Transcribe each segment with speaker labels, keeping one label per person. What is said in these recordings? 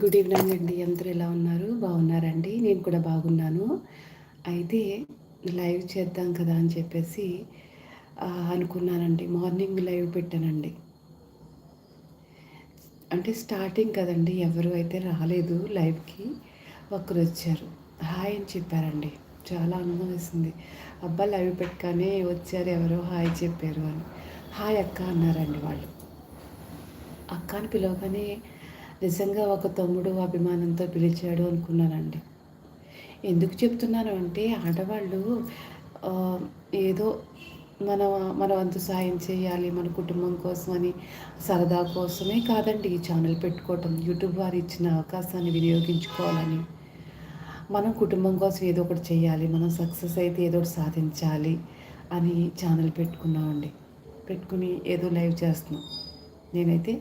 Speaker 1: Good evening అండి. అందరూ ఎలా ఉన్నారు? బాగున్నారండి. నేను కూడా బాగున్నాను. అయితే లైవ్ చేద్దాం కదా అని చెప్పేసి అనుకున్నానండి. మార్నింగ్ లైవ్ పెట్టానండి. అంటే స్టార్టింగ్ కదండి. ఎవరు అయితే రాలేదు లైవ్కి ఒకరు వచ్చారు. హాయ్ అని చెప్పారండి. చాలా ఆనందం వేసింది. అబ్బా లైవ్ పెట్టగానే వచ్చారు ఎవరో హాయ్ చెప్పారు అని. హాయ్ అక్క అన్నారండి వాళ్ళు. అక్క అని పిలవగానే నిజంగా ఒక తమ్ముడు అభిమానంతో పిలిచాడు అనుకున్నానండి. ఎందుకు చెప్తున్నాను అంటే ఆడవాళ్ళు ఏదో మన మన వంతు సాయం చేయాలి మన కుటుంబం కోసం అని సరదా కోసమే కాదండి ఈ ఛానల్ పెట్టుకోవటం యూట్యూబ్ వారు ఇచ్చిన అవకాశాన్ని వినియోగించుకోవాలని. మనం కుటుంబం కోసం ఏదో ఒకటి చేయాలి మనం సక్సెస్ అయితే ఏదో ఒకటి సాధించాలి అని ఛానల్ పెట్టుకున్నామండి. పెట్టుకుని ఏదో లైవ్ చేస్తున్నాం. నేనైతే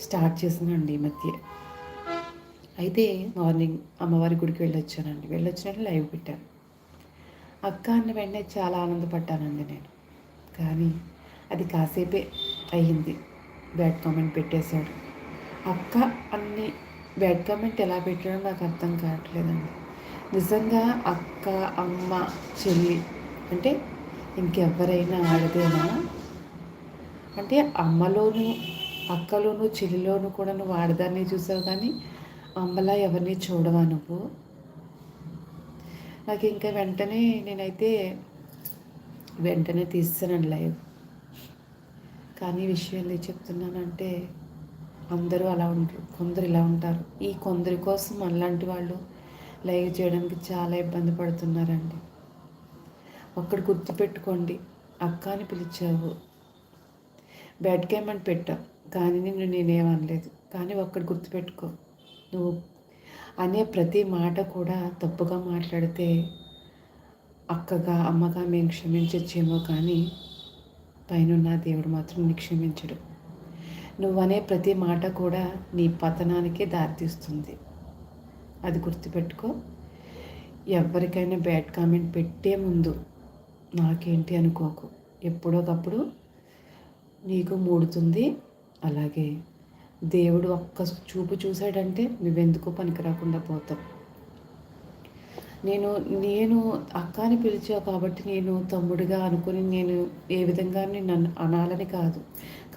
Speaker 1: స్టార్ట్ చేసానండి ఈ మధ్య. అయితే మార్నింగ్ అమ్మవారి గుడికి వెళ్ళొచ్చానండి. వెళ్ళొచ్చినట్టు లైవ్ పెట్టాను. అక్క అన్న వెంటనే చాలా ఆనందపడ్డానండి నేను. కానీ అది కాసేపే అయ్యింది. బ్యాడ్ కామెంట్ పెట్టేశాడు. అక్క అన్ని బ్యాడ్ కామెంట్ ఎలా పెట్టాడో నాకు అర్థం కావట్లేదండి. నిజంగా అక్క అమ్మ చెల్లి అంటే ఇంకెవరైనా ఆడదేనా? అంటే అమ్మలోనూ అక్కలోను చెల్లిలోను కూడా నువ్వు ఆడదాన్ని చూసావు కానీ అమ్మలా ఎవరిని చూడవా నువ్వు? నాకు ఇంకా వెంటనే నేనైతే వెంటనే తీస్తానండి లైవ్ కానీ విషయం ఎందుకు చెప్తున్నానంటే అందరూ అలా ఉంటారు కొందరు ఇలా ఉంటారు. ఈ కొందరి కోసం అలాంటి వాళ్ళు లైవ్ చేయడానికి చాలా ఇబ్బంది పడుతున్నారండి. ఒక్కడు గుర్తుపెట్టుకోండి అక్క అని పిలిచావు. బ్యాడ్ గేమ్ అని పెట్టావు. కానీ నిన్ను నేనేమనలేదు. కానీ ఒక్కటి గుర్తుపెట్టుకో. నువ్వు అనే ప్రతి మాట కూడా తప్పుగా మాట్లాడితే అక్కగా అమ్మగా మేము క్షమించచ్చేమో కానీ పైన దేవుడు మాత్రం నీ క్షమించడు. నువ్వు అనే ప్రతి మాట కూడా నీ పతనానికే దారితీస్తుంది. అది గుర్తుపెట్టుకో. ఎవరికైనా బ్యాడ్ కామెంట్ పెట్టే ముందు నాకేంటి అనుకోకు. ఎప్పుడోకప్పుడు నీకు మూడుతుంది. అలాగే దేవుడు ఒక్క చూపు చూశాడంటే నువ్వెందుకు పనికి రాకుండా పోతావు. నేను నేను అక్కని పిలిచావు కాబట్టి నేను తమ్ముడిగా అనుకుని నేను ఏ విధంగా నన్ను అనాలని కాదు.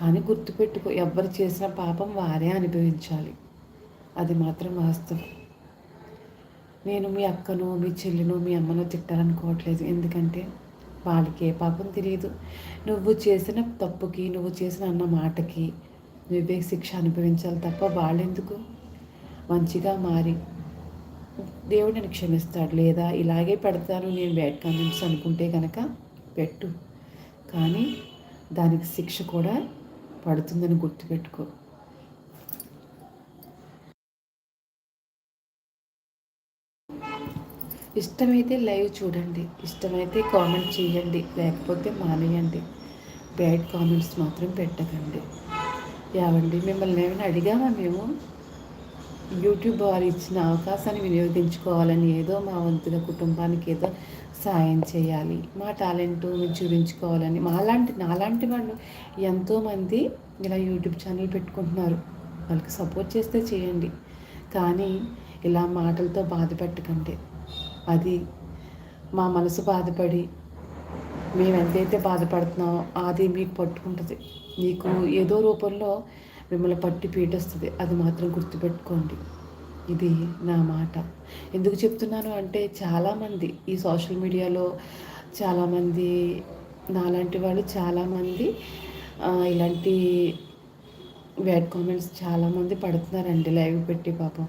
Speaker 1: కానీ గుర్తుపెట్టుకో ఎవరు చేసిన పాపం వారే అనుభవించాలి. అది మాత్రం వాస్తవం. నేను మీ అక్కను మీ చెల్లిను మీ అమ్మను తిట్టాలనుకోవట్లేదు. ఎందుకంటే వాళ్ళకి ఏ పాపం తెలియదు. నువ్వు చేసిన తప్పుకి నువ్వు చేసిన అన్న మాటకి నువ్వే శిక్ష అనుభవించాలి తప్ప వాళ్ళెందుకు? మంచిగా మారి. దేవుడు నేను క్షమిస్తాడు లేదా? ఇలాగే పెడతాను నేను బ్యాడ్ కామెంట్స్ అనుకుంటే కనుక పెట్టు. కానీ దానికి శిక్ష కూడా పడుతుందని గుర్తుపెట్టుకో. ఇష్టమైతే లైవ్ చూడండి. ఇష్టమైతే కామెంట్ చేయండి. లేకపోతే మానేయండి. బ్యాడ్ కామెంట్స్ మాత్రం పెట్టకండి. యావండి మిమ్మల్ని ఏమైనా అడిగామా మేము? యూట్యూబ్ వారు ఇచ్చిన అవకాశాన్ని వినియోగించుకోవాలని ఏదో మా వంతుగా కుటుంబానికి ఏదో సాయం చేయాలి మా టాలెంట్ చూపించుకోవాలని మాలాంటి నాలాంటి వాళ్ళు ఎంతోమంది ఇలా యూట్యూబ్ ఛానల్ పెట్టుకుంటున్నారు. వాళ్ళకి సపోర్ట్ చేస్తే చేయండి. కానీ ఇలా మాటలతో బాధ పెట్టకండి. అది మా మనసు బాధపడి మేము ఎంతైతే బాధపడుతున్నామో అది మీకు పట్టుకుంటుంది. మీకు ఏదో రూపంలో మిమ్మల్ని పట్టి పీటొస్తుంది అది మాత్రం గుర్తుపెట్టుకోండి. ఇది నా మాట. ఎందుకు చెప్తున్నాను అంటే చాలామంది ఈ సోషల్ మీడియాలో చాలామంది నాలాంటి వాళ్ళు చాలామంది ఇలాంటి బ్యాడ్ కామెంట్స్ చాలామంది పడుతున్నారండి లైవ్ పెట్టి పాపం.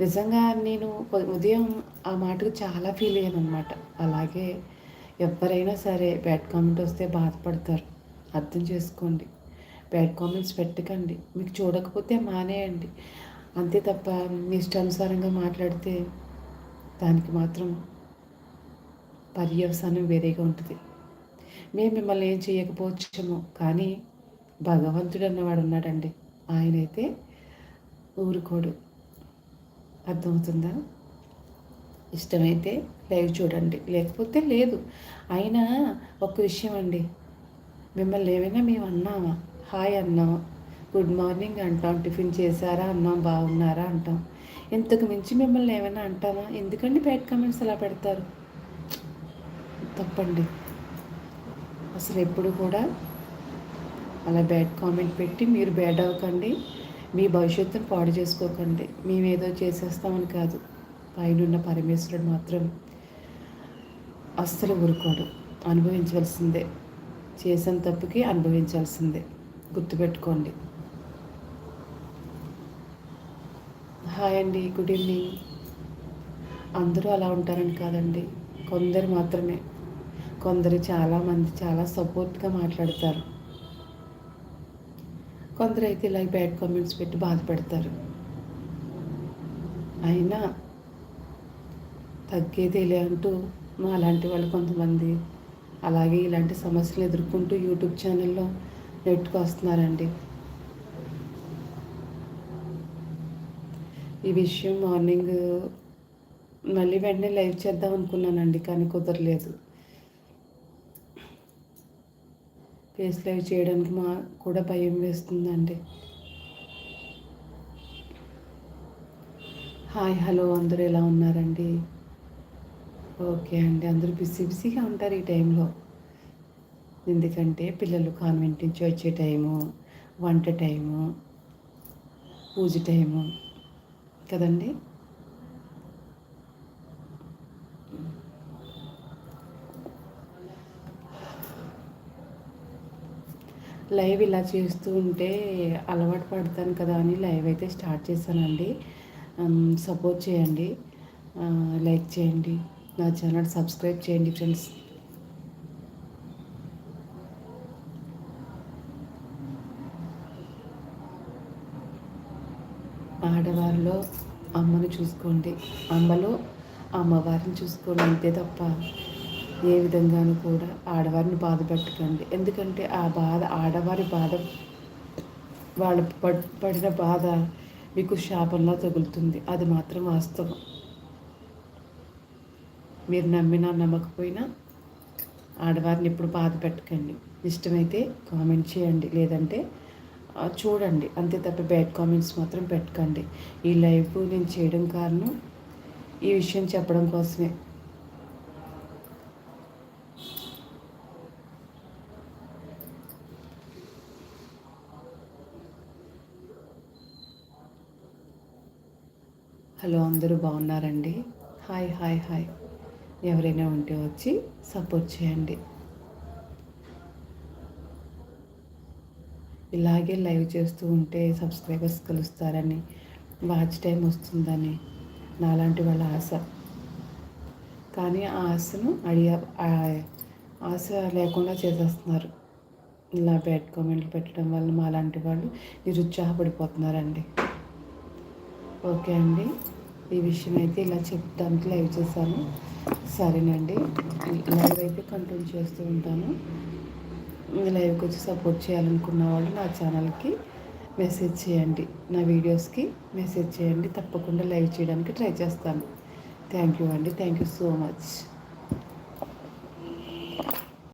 Speaker 1: నిజంగా నేను ఉదయం ఆ మాటకు చాలా ఫీల్ అయ్యాను అనమాట అలాగే ఎవరైనా సరే బ్యాడ్ కామెంట్ వస్తే బాధపడతారు. అర్థం చేసుకోండి. బ్యాడ్ కామెంట్స్ పెట్టకండి. మీకు చూడకపోతే మానేయండి. అంతే తప్ప మీ ఇష్టానుసారంగా మాట్లాడితే దానికి మాత్రం పర్యవసానం వేరేగా ఉంటుంది. మేము మిమ్మల్ని ఏం చేయకపోవచ్చేమో కానీ భగవంతుడు అన్నవాడు ఉన్నాడండి. ఆయనైతే ఊరుకోడు. అర్థమవుతుందా? ఇష్టమైతే లైవ్ చూడండి. లేకపోతే లేదు. అయినా ఒక విషయం అండి. మిమ్మల్ని ఏమైనా మేము అన్నామా? హాయ్ అన్నాం గుడ్ మార్నింగ్ అంటాం. టిఫిన్ చేశారా? అన్నాం. బాగున్నారా? అంటాం. ఇంతకు మించి మిమ్మల్ని ఏమైనా అంటామా? ఎందుకండి బ్యాడ్ కామెంట్స్ అలా పెడతారు? తప్పండి. అసలు ఎప్పుడు కూడా అలా బ్యాడ్ కామెంట్ పెట్టి మీరు బ్యాడ్ అవ్వకండి. మీ భవిష్యత్తును పాడు చేసుకోకండి. మేమేదో చేసేస్తామని కాదు. పైన పరమేశ్వరుడు మాత్రం అస్సలు ఊరుకోడు. అనుభవించవలసిందే. చేసిన తప్పుకి అనుభవించాల్సిందే గుర్తుపెట్టుకోండి. హాయ్ అండి గుడ్ ఈవినింగ్. అందరూ అలా ఉంటారని కాదండి. కొందరు మాత్రమే. కొందరు చాలామంది చాలా సపోర్ట్గా మాట్లాడతారు. కొందరు అయితే ఇలా బ్యాడ్ కామెంట్స్ పెట్టి బాధపడతారు. అయినా తగ్గేదేలే అంటూ మా అలాంటి వాళ్ళు కొంతమంది అలాగే ఇలాంటి సమస్యలు ఎదుర్కొంటూ యూట్యూబ్ ఛానల్లో నెట్టుకొస్తున్నారండి ఈ విషయం మార్నింగ్ మళ్ళీ వెంటనే లైవ్ చేద్దాం అనుకున్నానండి కానీ కుదరలేదు. ఫేస్ లైవ్ చేయడానికి మా కూడా భయం వేస్తుందండి. హాయ్ హలో అందరూ ఎలా ఉన్నారండి? ఓకే అండి. అందరూ బిజీ బిజీగా ఉంటారు ఈ టైంలో. ఎందుకంటే పిల్లలు కాన్వెంట్ నుంచి వచ్చే టైము వంట టైము పూజ టైము కదండి. లైవ్ ఇలా చేస్తూ ఉంటే అలవాటు పడతాను కదా అని లైవ్ అయితే స్టార్ట్ చేశానండి. సపోర్ట్ చేయండి. లైక్ చేయండి. నా ఛానల్ సబ్స్క్రైబ్ చేయండి ఫ్రెండ్స్. ఆడవారిలో అమ్మను చూసుకోండి. అమ్మలో అమ్మవారిని చూసుకోండి అంతే తప్ప ఏ విధంగానూ కూడా ఆడవారిని బాధ పెట్టకండి. ఎందుకంటే ఆ బాధ ఆడవారి బాధ వాళ్ళు పడిన బాధ మీకు శాపంలో తగులుతుంది. అది మాత్రం వాస్తవం. మీరు నమ్మినా నమ్మకపోయినా ఆడవారిని ఎప్పుడు బాధ పెట్టకండి. ఇష్టమైతే కామెంట్ చేయండి. లేదంటే చూడండి. అంతే తప్ప బ్యాడ్ కామెంట్స్ మాత్రం పెట్టకండి. ఈ లైవ్ నేను చేయడం కారణం ఈ విషయం చెప్పడం కోసమే. హలో అందరూ బాగున్నారండి? Hi hi hi. ఎవరైనా ఉంటే వచ్చి సపోర్ట్ చేయండి. ఇలాగే లైవ్ చేస్తూ ఉంటే సబ్స్క్రైబర్స్ కలుస్తారని వాచ్ టైం వస్తుందని నాలాంటి వాళ్ళ ఆశ. కానీ ఆ ఆశను అడిగ ఆశ లేకుండా చేసేస్తున్నారు. ఇలా బ్యాడ్ కామెంట్లు పెట్టడం వల్ల మాలాంటి వాళ్ళు నిరుత్సాహపడిపోతున్నారండి. ఓకే అండి. ఈ విషయం అయితే ఇలా చెప్పడానికి లైవ్ చేశాను. సరేనండి. లైవ్ అయితే కంటిన్యూ చేస్తూ ఉంటాను. లైవ్కి వచ్చి సపోర్ట్ చేయాలనుకున్న వాళ్ళు నా ఛానల్కి మెసేజ్ చేయండి. నా వీడియోస్కి మెసేజ్ చేయండి. తప్పకుండా లైవ్ చేయడానికి ట్రై చేస్తాను. థ్యాంక్ యూ అండి. Thank you so much.